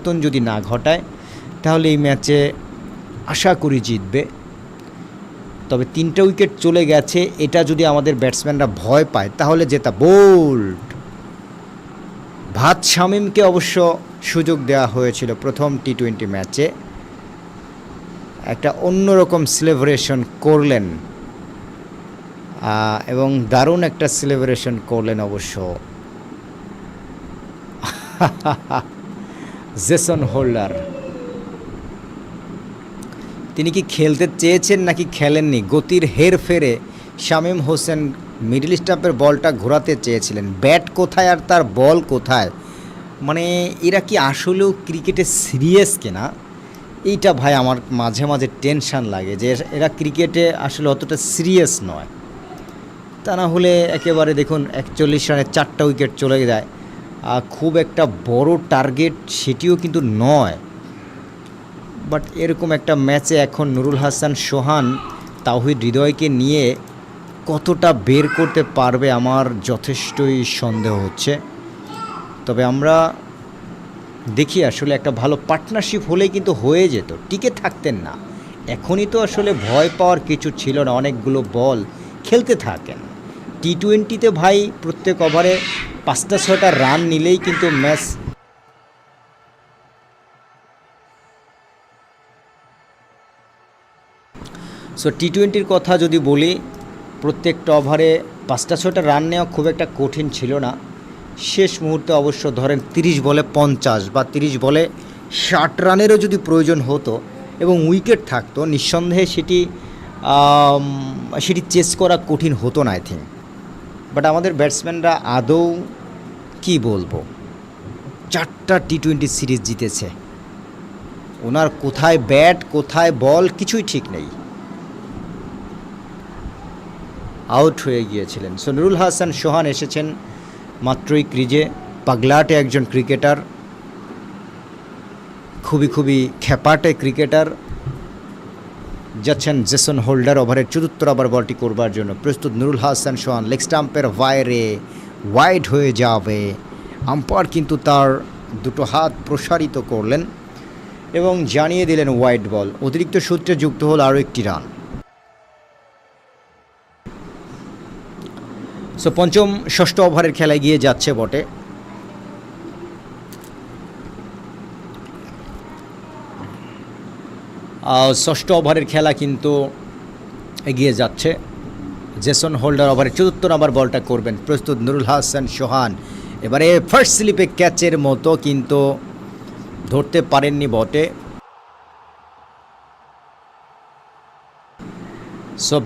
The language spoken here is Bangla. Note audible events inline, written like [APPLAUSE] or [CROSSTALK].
পরিবর্তন যদি না ঘটায়, তাহলে এই ম্যাচে আশা করি জিতবে। তবে তিনটা উইকেট চলে গেছে, এটা যদি আমাদের ব্যাটসম্যানরা ভয় পায়, তাহলে জেতা বোল্ড। ভাত শামিমকে অবশ্য সুযোগ দেওয়া হয়েছিল প্রথম টি টোয়েন্টি ম্যাচে। একটা অন্যরকম সেলিব্রেশন করলেন। এবং দারুণ একটা সেলিব্রেশন করলেন অবশ্য। [LAUGHS] Jason holder. তিনি কি খেলতে চেয়েছেন নাকি খেলেননি? গতির হের ফেরে শামীম হোসেন মিডল স্টাম্পের বলটা ঘোরাতে চেয়েছিলেন। ব্যাট কোথায় আর তার বল কোথায়? মানে এরা কি আসলেও ক্রিকেটে সিরিয়াস কিনা? এইটা ভাই আমার মাঝে মাঝে টেনশান লাগে যে এরা ক্রিকেটে আসলে অতটা সিরিয়াস নয়। তা না হলে একেবারে দেখুন একচল্লিশ রানে চারটা উইকেট চলে যায়। খুব একটা বড় টার্গেট সেটিও কিন্তু নয়। বাট এরকম একটা ম্যাচে এখন নুরুল হাসান, সোহান, তাওহিদ হৃদয়কে নিয়ে কতটা বের করতে পারবে আমার যথেষ্টই সন্দেহ হচ্ছে। তবে আমরা দেখি আসলে একটা ভালো পার্টনারশিপ হলেই কিন্তু হয়ে যেত, টিকে থাকতেন না। এখনই তো আসলে ভয় পাওয়ার কিছু ছিল না, অনেকগুলো বল খেলতে থাকেন। টি টোয়েন্টিতে ভাই প্রত্যেক ওভারে পাঁচটা, ছয়টা রান নিলেই কিন্তু ম্যাচ সো টি টোয়েন্টির কথা যদি বলি প্রত্যেকটা ওভারে পাঁচটা, ছয়টা রান নেওয়া খুব একটা কঠিন ছিল না। শেষ মুহূর্তে অবশ্য ধরেন তিরিশ বলে পঞ্চাশ বা তিরিশ বলে ষাট রানেরও যদি প্রয়োজন হতো এবং উইকেট থাকতো, নিঃসন্দেহে সেটি সেটি চেস করা কঠিন হতো না আই থিঙ্ক বাট আমাদের ব্যাটসম্যানরা আদৌ কি বলব? চারটা টি টোয়েন্টি সিরিজ জিতেছে। ওনার কোথায় ব্যাট কোথায় বল কিছুই ঠিক নেই। আউট হয়ে গিয়েছিলেন। সো নুরুল হাসান সোহান এসেছেন মাত্রই ক্রিজে পাগলাটে একজন ক্রিকেটার খুবই খুবই খ্যাপাটে ক্রিকেটার যাচ্ছেন জেসন হোল্ডার ওভারের চতুর্থ ওভার বলটি করবার জন্য। প্রস্তুত নুরুল হাসান, সোহান লেগ স্টাম্পের ওয়াইরে ওয়াইড হয়ে যাবে। আম্পায়ার কিন্তু তার দুটো হাত প্রসারিত করলেন এবং জানিয়ে দিলেন ওয়াইড বল। অতিরিক্ত সূত্রে যুক্ত হল আরও একটি রান। সো পঞ্চম ষষ্ঠ ওভারের খেলায় গিয়ে যাচ্ছে বটে। ষষ্ঠ ওভারের খেলা কিন্তু এগিয়ে যাচ্ছে। জেসন হোল্ডার ওভারের চতুর্থ নম্বর বলটা করবেন প্রস্তুত নুরুল হাসান সোহান। এবারে ফার্স্ট স্লিপে ক্যাচের মতো কিন্তু ধরতে পারেননি বটে। সো